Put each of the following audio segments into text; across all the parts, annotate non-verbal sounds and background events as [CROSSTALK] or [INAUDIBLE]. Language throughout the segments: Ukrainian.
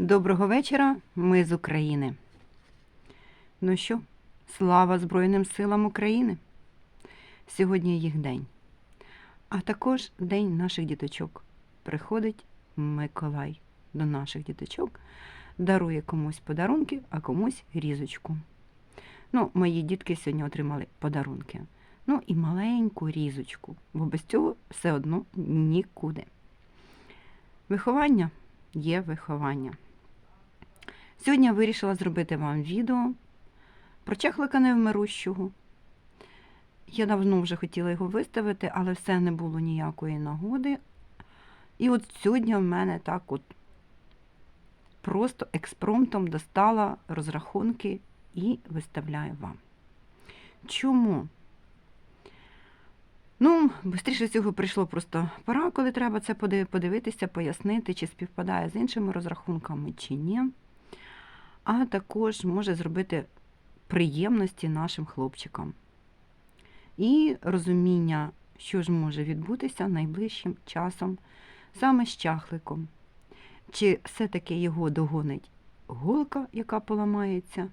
Доброго вечора, ми з України. Ну що, слава Збройним силам України! Сьогодні їх день, а також день наших діточок. Приходить Миколай до наших діточок, дарує комусь подарунки, а комусь різочку. Ну, мої дітки сьогодні отримали подарунки. Ну і маленьку різочку, бо без цього все одно нікуди. Виховання є виховання. Сьогодні я вирішила зробити вам відео про чахлика невмирущого. Я давно вже хотіла його виставити, але все не було ніякої нагоди. І от сьогодні в мене так от просто експромтом достала розрахунки і виставляю вам. Чому? Ну, швидше всього прийшло просто пора, коли треба це подивитися, пояснити, чи співпадає з іншими розрахунками, чи ні. А також може зробити приємності нашим хлопчикам. І розуміння, що ж може відбутися найближчим часом саме з чахликом. Чи все-таки його догонить голка, яка поламається,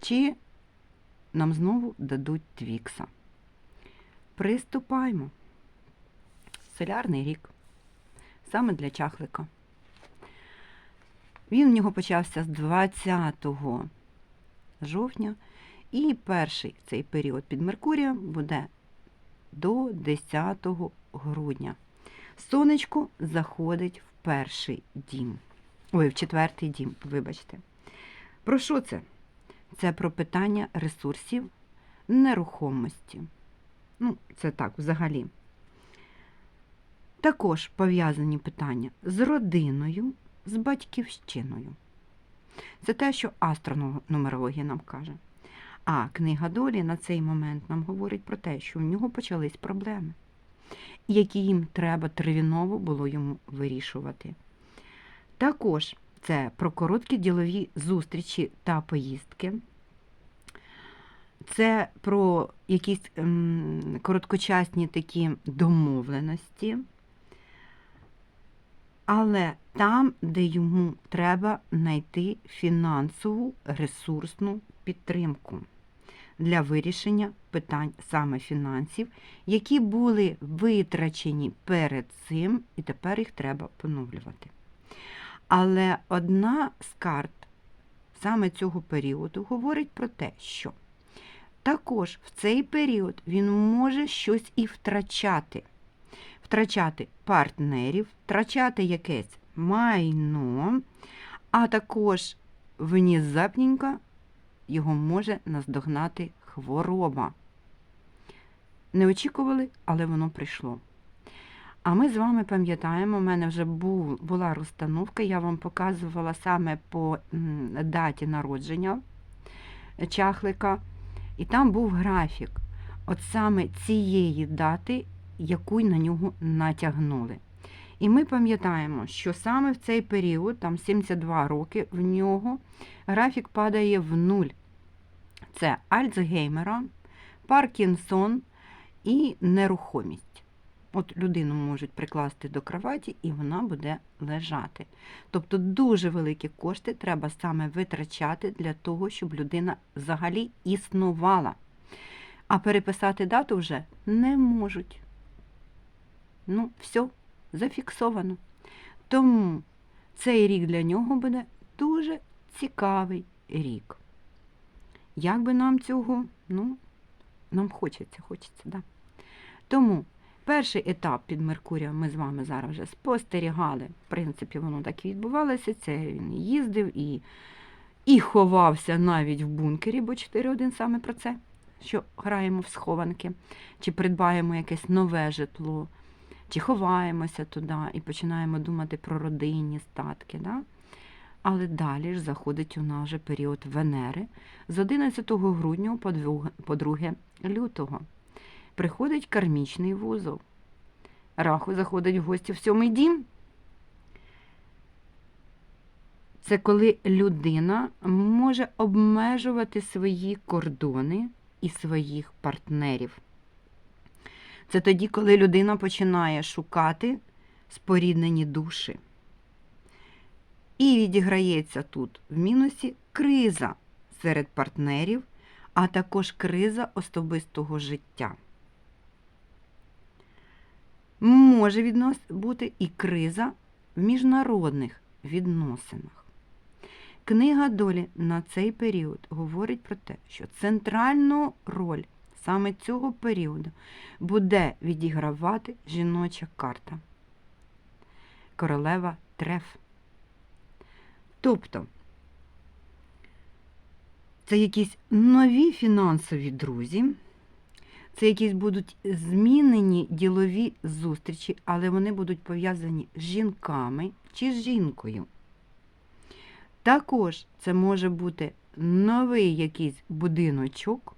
чи нам знову дадуть твікса. Приступаємо. Солярний рік. Саме для чахлика. Він в нього почався з 20 жовтня, і перший цей період під Меркурієм буде до 10 грудня. Сонечко заходить в перший дім. Ой, в четвертий дім, вибачте. Про що це? Це про питання ресурсів нерухомості. Ну, це так, взагалі. Також пов'язані питання з родиною, з батьківщиною. Це те, що астронумерологія нам каже. А книга долі на цей момент нам говорить про те, що в нього почались проблеми, які їм треба терміново було йому вирішувати. Також це про короткі ділові зустрічі та поїздки. Це про якісь короткочасні такі домовленості, але там, де йому треба знайти фінансову ресурсну підтримку для вирішення питань саме фінансів, які були витрачені перед цим, і тепер їх треба поновлювати. Але одна з карт саме цього періоду говорить про те, що також в цей період він може щось і втрачати. Втрачати партнерів, втрачати якесь майно, а також внезапненько його може наздогнати хвороба. Не очікували, але воно прийшло. А ми з вами пам'ятаємо, у мене вже була розстановка, я вам показувала саме по даті народження чахлика. І там був графік, от саме цієї дати, яку на нього натягнули. І ми пам'ятаємо, що саме в цей період, там 72 роки, в нього графік падає в нуль. Це Альцгеймера, Паркінсон і нерухомість. От людину можуть прикласти до кроваті, і вона буде лежати. Тобто дуже великі кошти треба саме витрачати для того, щоб людина взагалі існувала. А переписати дату вже не можуть. Ну, все, зафіксовано. Тому цей рік для нього буде дуже цікавий рік. Як би нам цього, ну, нам хочеться, хочеться, да. Тому перший етап під Меркурієм ми з вами зараз вже спостерігали. В принципі, воно так і відбувалося. Це він їздив і, і ховався навіть в бункері, бо 4.1 саме про це, що граємо в схованки, чи придбаємо якесь нове житло, чи ховаємося туди і починаємо думати про родинні статки. Да? Але далі ж заходить у нас вже період Венери з 11 грудня по 2 по 2 лютого. Приходить кармічний вузол. Раху заходить в гості в сьомий дім. Це коли людина може обмежувати свої кордони і своїх партнерів. Це тоді, коли людина починає шукати споріднені душі. І відіграється тут в мінусі криза серед партнерів, а також криза особистого життя. Може віднос бути і криза в міжнародних відносинах. Книга долі на цей період говорить про те, що центральну роль саме цього періоду буде відігравати жіноча карта. Королева Треф. Тобто це якісь нові фінансові друзі, це якісь будуть змінені ділові зустрічі, але вони будуть пов'язані з жінками чи з жінкою. Також це може бути новий якийсь будиночок,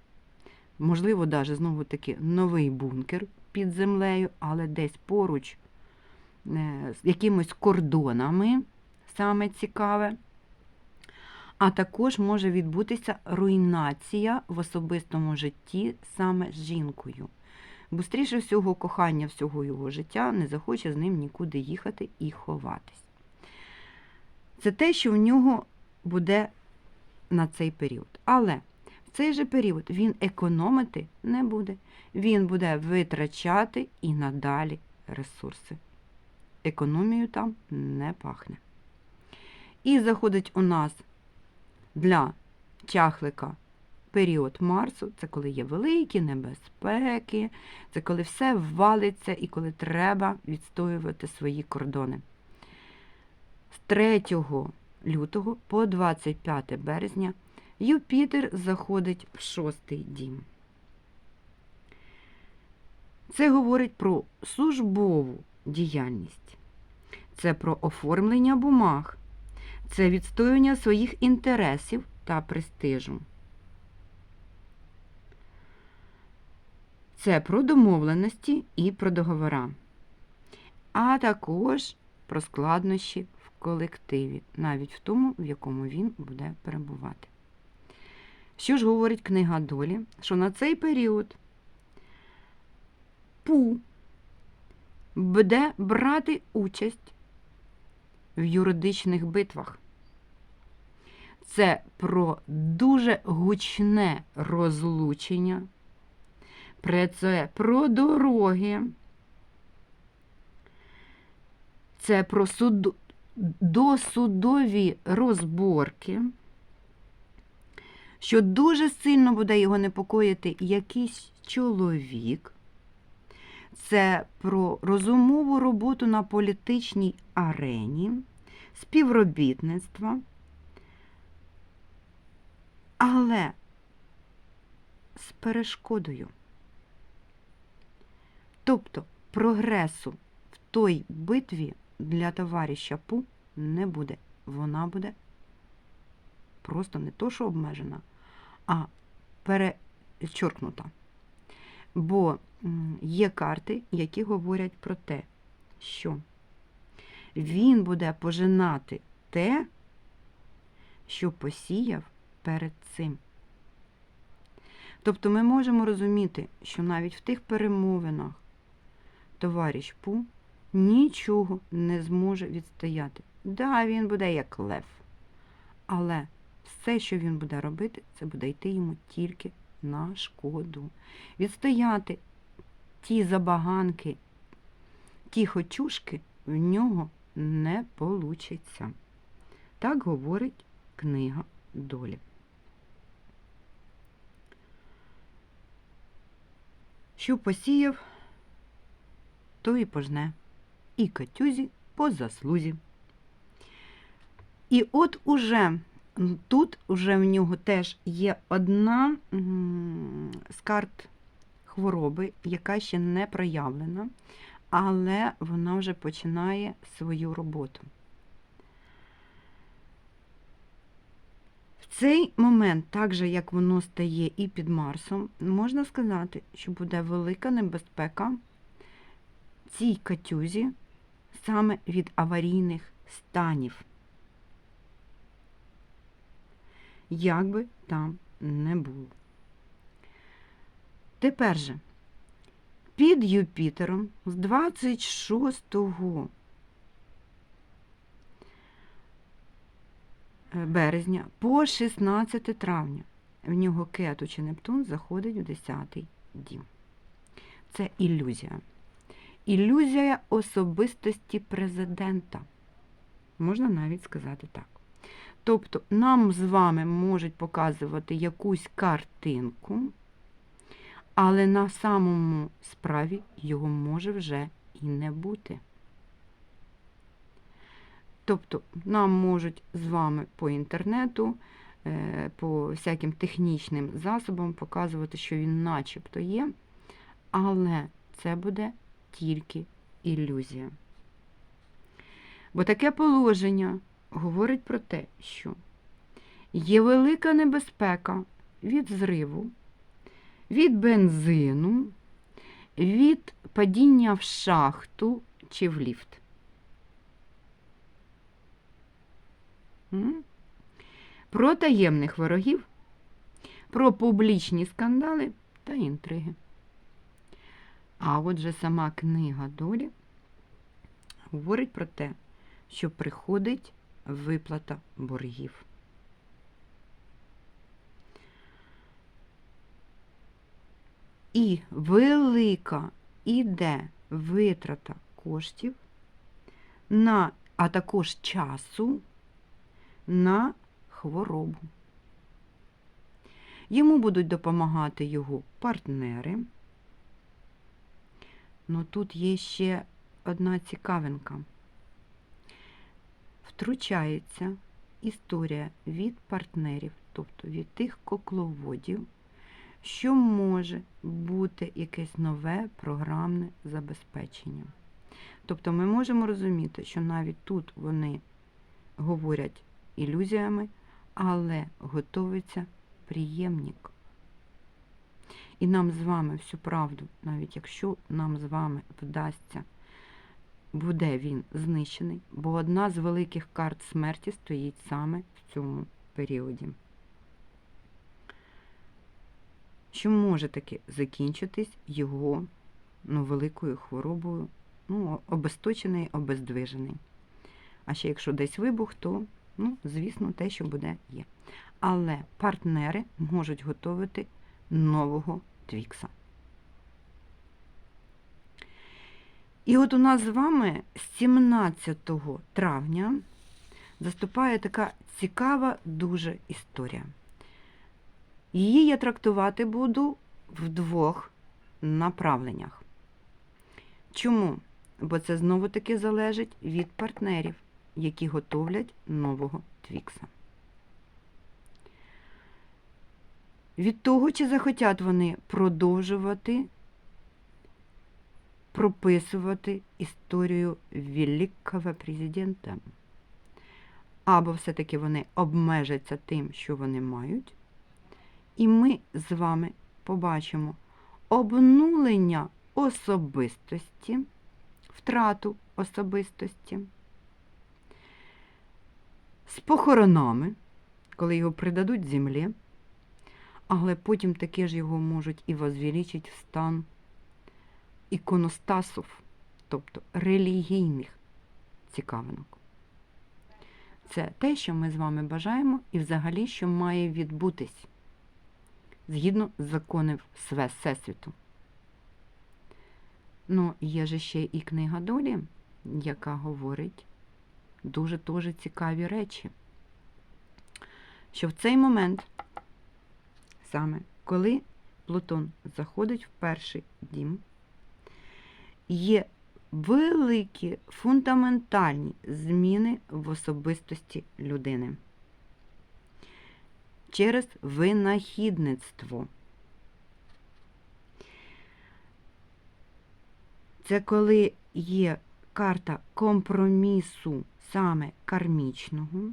можливо, навіть знову таки новий бункер під землею, але десь поруч е, з якимись кордонами, саме цікаве. А також може відбутися руйнація в особистому житті саме з жінкою. Бустріше всього, кохання всього його життя не захоче з ним нікуди їхати і ховатись. Це те, що в нього буде на цей період. Але цей же період він економити не буде. Він буде витрачати і надалі ресурси. Економію там не пахне. І заходить у нас для чахлика період Марсу, це коли є великі небезпеки, це коли все валиться і коли треба відстоювати свої кордони. З 3 лютого по 25 березня Юпітер заходить в шостий дім. Це говорить про службову діяльність, це про оформлення бумаг, це відстоювання своїх інтересів та престижу. Це про домовленості і про договора, а також про складнощі в колективі, навіть в тому, в якому він буде перебувати. Що ж говорить книга долі? Що на цей період Пу буде брати участь в юридичних битвах. Це про дуже гучне розлучення, це про дороги, це про суд... досудові розборки, що дуже сильно буде його непокоїти якийсь чоловік. Це про розумову роботу на політичній арені, співробітництва, але з перешкодою. Тобто прогресу в той битві для товариша Пу не буде. Вона буде просто не то, що обмежена, а перечоркнута. Бо є карти, які говорять про те, що він буде пожинати те, що посіяв перед цим. Тобто ми можемо розуміти, що навіть в тих перемовинах товариш Пу нічого не зможе відстояти. Да, він буде як лев, але все, що він буде робити, це буде йти йому тільки на шкоду. Відстояти ті забаганки, ті хочушки в нього не получиться. Так говорить книга долі. Що посіяв, то і пожне, і катюзі по заслузі. І от уже тут уже в нього теж є одна з карт хвороби, яка ще не проявлена, але вона вже починає свою роботу. В цей момент, так же як воно стає і під Марсом, можна сказати, що буде велика небезпека цій катюзі саме від аварійних станів. Як би там не було. Тепер же під Юпітером з 26 е, березня по 16 травня в нього кету чи Нептун заходить в 10 дім. Це ілюзія. Ілюзія особистості президента. Можна навіть сказати так. Тобто нам з вами можуть показувати якусь картинку, але на самому справі його може вже і не бути. Тобто нам можуть з вами по інтернету, е, по всяким технічним засобам показувати, що він начебто є, але це буде тільки ілюзія. Бо таке положення говорить про те, що є велика небезпека від зриву, від бензину, від падіння в шахту чи в ліфт. Про таємних ворогів, про публічні скандали та інтриги. А отже, сама книга долі говорить про те, що приходить виплата боргів. І велика іде витрата коштів на, а також часу на хворобу. Йому будуть допомагати його партнери. Ну тут є ще одна цікавинка. Втручається історія від партнерів, тобто від тих кокловодів, що може бути якесь нове програмне забезпечення. Тобто ми можемо розуміти, що навіть тут вони говорять ілюзіями, але готується приємник. І нам з вами всю правду, навіть якщо нам з вами вдасться, буде він знищений, бо одна з великих карт смерті стоїть саме в цьому періоді. Що може таки закінчитись його ну, великою хворобою, ну, обесточений, обездвижений. А ще якщо десь вибух, то, ну, звісно, те, що буде, є. Але партнери можуть готувати нового твікса. І от у нас з вами 17 травня заступає така цікава дуже історія. Її я трактувати буду в двох направленнях. Чому? Бо це знову-таки залежить від партнерів, які готовлять нового твікса. Від того, чи захотять вони продовжувати прописувати історію великого президента, або все-таки вони обмежаться тим, що вони мають, і ми з вами побачимо обнулення особистості, втрату особистості з похоронами, коли його придадуть землі, але потім таке ж його можуть і возвеличити в стан іконостасів, тобто релігійних цікавинок. Це те, що ми з вами бажаємо, і взагалі, що має відбутись згідно з законів Всесвіту. Ну, є же ще і книга долі, яка говорить дуже дуже цікаві речі. Що в цей момент, саме коли Плутон заходить в перший дім, є великі фундаментальні зміни в особистості людини. Через винахідництво. Це коли є карта компромісу саме кармічного,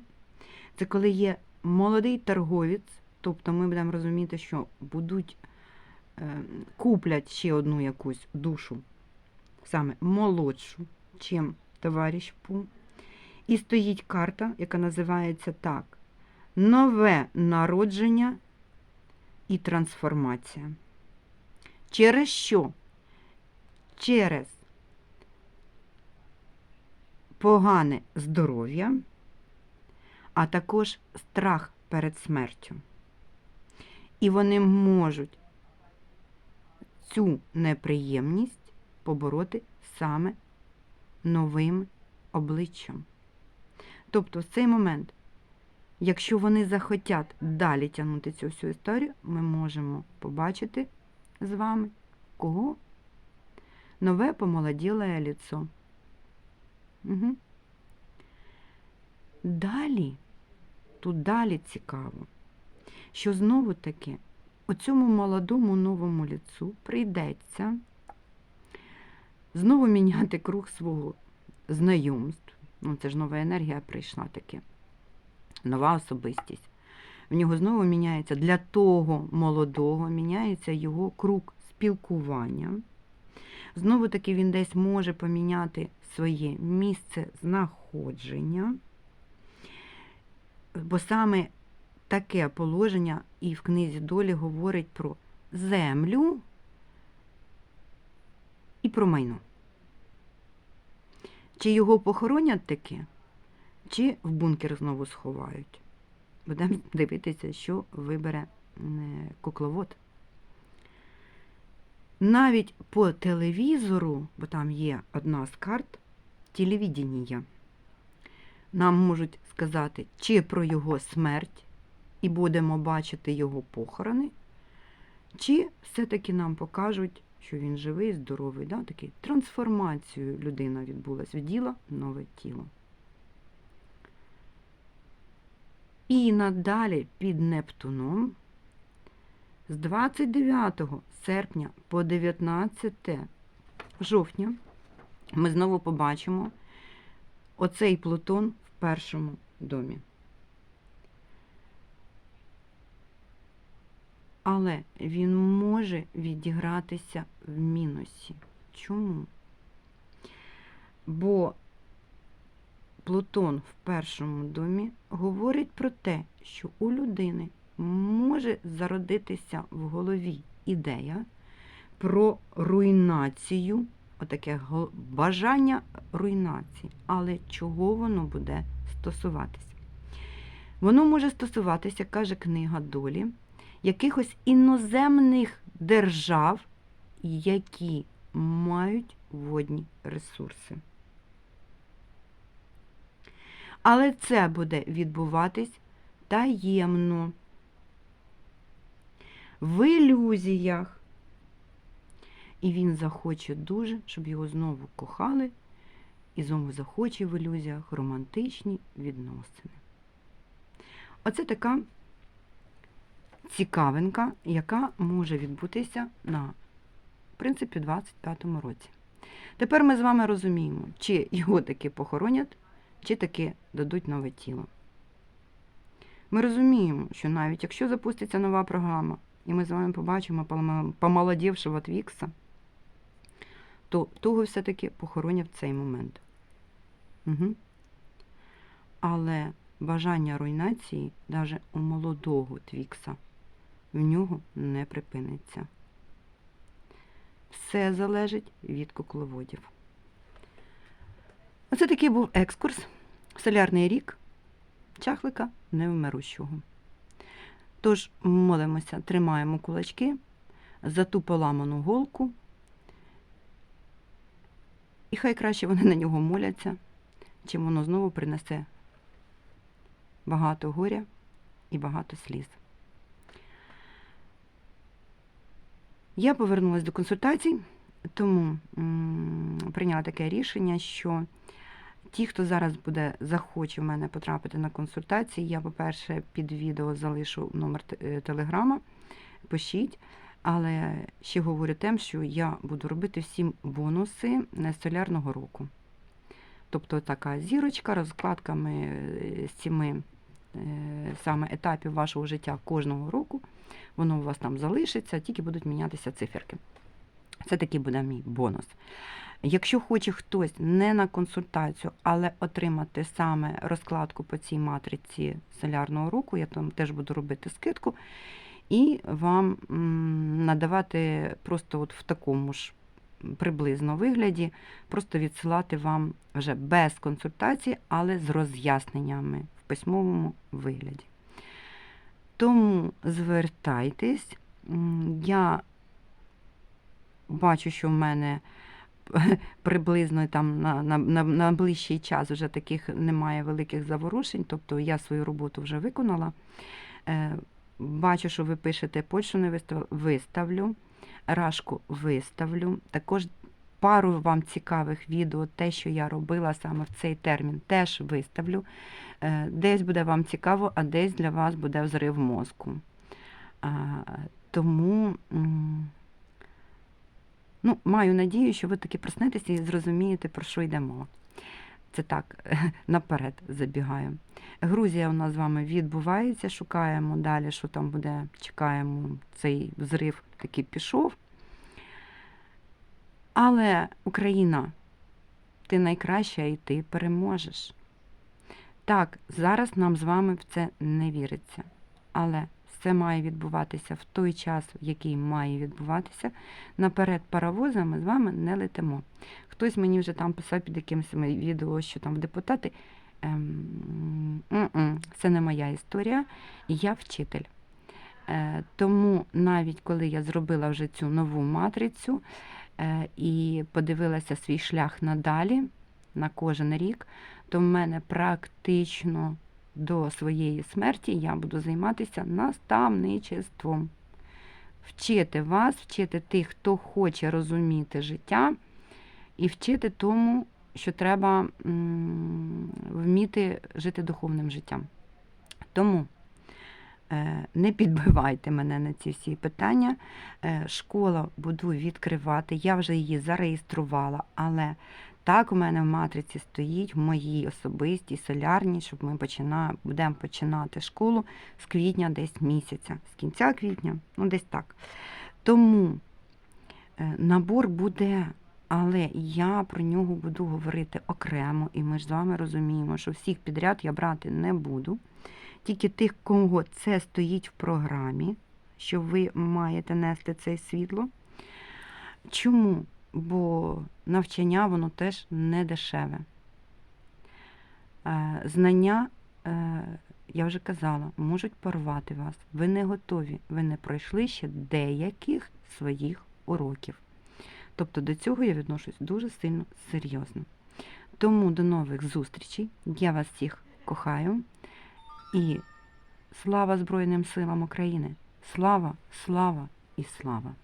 це коли є молодий торговець, тобто ми будемо розуміти, що будуть е, куплять ще одну якусь душу, саме молодшу, чим товариш Пу. І стоїть карта, яка називається так: Нове народження і трансформація. Через що? Через погане здоров'я а також страх перед смертю. І вони можуть цю неприємність побороти саме новим обличчям. Тобто в цей момент, якщо вони захотять далі тягнути цю всю історію, ми можемо побачити з вами кого? Нове помолоділе ліцо. Угу. Далі, тут далі цікаво, що знову таки оцьому молодому новому ліцу прийдеться знову міняти круг свого знайомств. Ну, це ж нова енергія прийшла таки, нова особистість. В нього знову міняється для того молодого, міняється його круг спілкування. Знову таки він десь може поміняти своє місце знаходження, бо саме таке положення і в книзі долі говорить про землю і про майно. Чи його похоронять таки, чи в бункер знову сховають. Будемо дивитися, що вибере кукловод. Навіть по телевізору, бо там є одна з карт телевідіння, нам можуть сказати, чи про його смерть, і будемо бачити його похорони, чи все-таки нам покажуть, що він живий, здоровий, да? такий трансформацію людина відбулась в діло нове тіло. І надалі під Нептуном з 29 серпня по 19 жовтня ми знову побачимо оцей Плутон в першому домі. Але він може відігратися в мінусі. Чому? Бо Плутон в першому домі говорить про те, що у людини може зародитися в голові ідея про руйнацію, отаке бажання руйнації, але чого воно буде стосуватися? Воно може стосуватися, каже книга долі, якихось іноземних держав, які мають водні ресурси. Але це буде відбуватись таємно, в ілюзіях. І він захоче дуже, щоб його знову кохали, і знову захоче в ілюзіях романтичні відносини. Оце така цікавинка, яка може відбутися на, в принципі, 25-му році. Тепер ми з вами розуміємо, чи його таки похоронять, чи таки дадуть нове тіло. Ми розуміємо, що навіть якщо запуститься нова програма, і ми з вами побачимо помолодівшого Твікса, то того все-таки похоронять в цей момент. Угу. Але бажання руйнації навіть у молодого Твікса в нього не припиниться. Все залежить від кукловодів. Оце такий був екскурс. Солярний рік чахлика невмирущого. Тож молимося, тримаємо кулачки за ту поламану голку, і хай краще вони на нього моляться, чим воно знову принесе багато горя і багато сліз. Я повернулася до консультацій, тому прийняла таке рішення, що ті, хто зараз буде захоче в мене потрапити на консультації, я, по-перше, під відео залишу номер е, телеграма, пишіть. Але ще говорю тим, що я буду робити всім бонуси солярного року. Тобто така зірочка розкладками е, з цими е, саме етапів вашого життя кожного року. Воно у вас там залишиться, тільки будуть мінятися циферки. Це такий буде мій бонус. Якщо хоче хтось не на консультацію, але отримати саме розкладку по цій матриці солярного року, я там теж буду робити скидку, і вам надавати просто от в такому ж приблизно вигляді, просто відсилати вам вже без консультації, але з роз'ясненнями в письмовому вигляді. Тому звертайтесь. Я бачу, що в мене [LAUGHS] приблизно там на, на, на, на ближчий час вже таких немає великих заворушень, тобто я свою роботу вже виконала. Е, Бачу, що ви пишете почту не виставлю, рашку виставлю. Також пару вам цікавих відео, те, що я робила саме в цей термін, теж виставлю. Е, Десь буде вам цікаво, а десь для вас буде взрив мозку. Тому ну, маю надію, що ви таки проснетеся і зрозумієте, про що йде мова. Це так, [LAUGHS] наперед забігаю. Грузія у нас з вами відбувається, шукаємо далі, що там буде, чекаємо, цей взрив таки пішов. Але Україна, ти найкраща і ти переможеш. Так, зараз нам з вами в це не віриться. Але це має відбуватися в той час, в який має відбуватися. Наперед паровоза ми з вами не летимо. Хтось мені вже там писав під якимось відео, що там депутати. Ем, це не моя історія, я вчитель. Е, Тому навіть коли я зробила вже цю нову матрицю і подивилася свій шлях надалі на кожен рік, то в мене практично до своєї смерті я буду займатися наставничеством. Вчити вас, вчити тих, хто хоче розуміти життя, і вчити тому, що треба вміти жити духовним життям. Тому е, не підбивайте мене на ці всі питання. Е, Школа буду відкривати, я вже її зареєструвала, але так у мене в матриці стоїть в моїй особистій солярній, щоб ми почина, будемо починати школу з квітня десь місяця, з кінця квітня, ну десь так. Тому е, набор буде, але я про нього буду говорити окремо, і ми ж з вами розуміємо, що всіх підряд я брати не буду. Тільки тих, кого це стоїть в програмі, що ви маєте нести це світло. Чому? Бо навчання воно теж не дешеве. Е, Знання, е, я вже казала, можуть порвати вас. Ви не готові, ви не пройшли ще деяких своїх уроків. Тобто до цього я відношусь дуже сильно серйозно. Тому до нових зустрічей. Я вас всіх кохаю. І слава Збройним силам України! Слава, слава і слава!